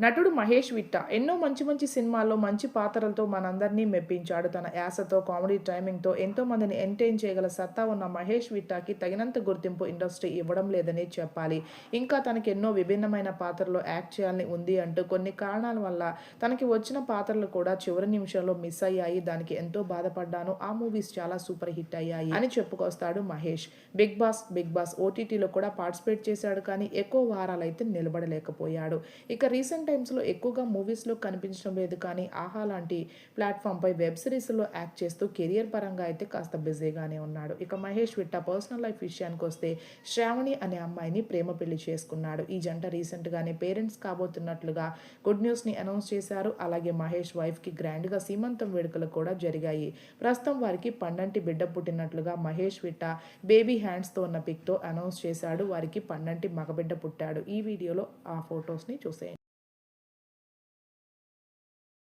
నటుడు మహేష్ విట్ట ఎన్నో మంచి మంచి సినిమాల్లో మంచి పాత్రలతో మనందరినీ మెప్పించాడు. తన యాసతో కామెడీ టైమింగ్తో ఎంతో మందిని ఎంటర్టైన్ చేయగల సత్తా ఉన్న మహేష్ విట్టాకి తగినంత గుర్తింపు ఇండస్ట్రీ ఇవ్వడం లేదని చెప్పాలి. ఇంకా తనకి ఎన్నో విభిన్నమైన పాత్రలో యాక్ట్ చేయాలని ఉంది అంటూ కొన్ని కారణాల వల్ల తనకి వచ్చిన పాత్రలు కూడా చివరి నిమిషంలో మిస్ అయ్యాయి. దానికి ఎంతో బాధపడ్డాను. ఆ మూవీస్ చాలా సూపర్ హిట్ అయ్యాయి అని చెప్పుకొస్తాడు Mahesh. Big boss big boss ఓటీటీలో కూడా పార్టిసిపేట్ చేశాడు కానీ ఎక్కువ వారాలైతే నిలబడలేకపోయాడు. ఇక రీసెంట్ టైమ్స్లో ఎక్కువగా మూవీస్లో కనిపించడం లేదు కానీ ఆహా లాంటి ప్లాట్ఫామ్పై వెబ్ సిరీస్లో యాక్ట్ చేస్తూ కెరియర్ పరంగా అయితే కాస్త బిజీగానే ఉన్నాడు. ఇక మహేష్ విట్ట పర్సనల్ లైఫ్ విషయానికి వస్తే శ్రావణి అనే అమ్మాయిని ప్రేమ పెళ్ళి చేసుకున్నాడు. ఈ జంట రీసెంట్గానే పేరెంట్స్ కాబోతున్నట్లుగా గుడ్ న్యూస్ని అనౌన్స్ చేశారు. అలాగే మహేష్ వైఫ్కి గ్రాండ్గా సీమంతం వేడుకలు కూడా జరిగాయి. ప్రస్తుతం వారికి పండంటి బిడ్డ పుట్టినట్లుగా మహేష్ విట్ట బేబీ హ్యాండ్స్తో ఉన్న పిక్తో అనౌన్స్ చేశాడు. వారికి పండంటి మగబిడ్డ పుట్టాడు. ఈ వీడియోలో ఆ ఫొటోస్ని చూసేయండి.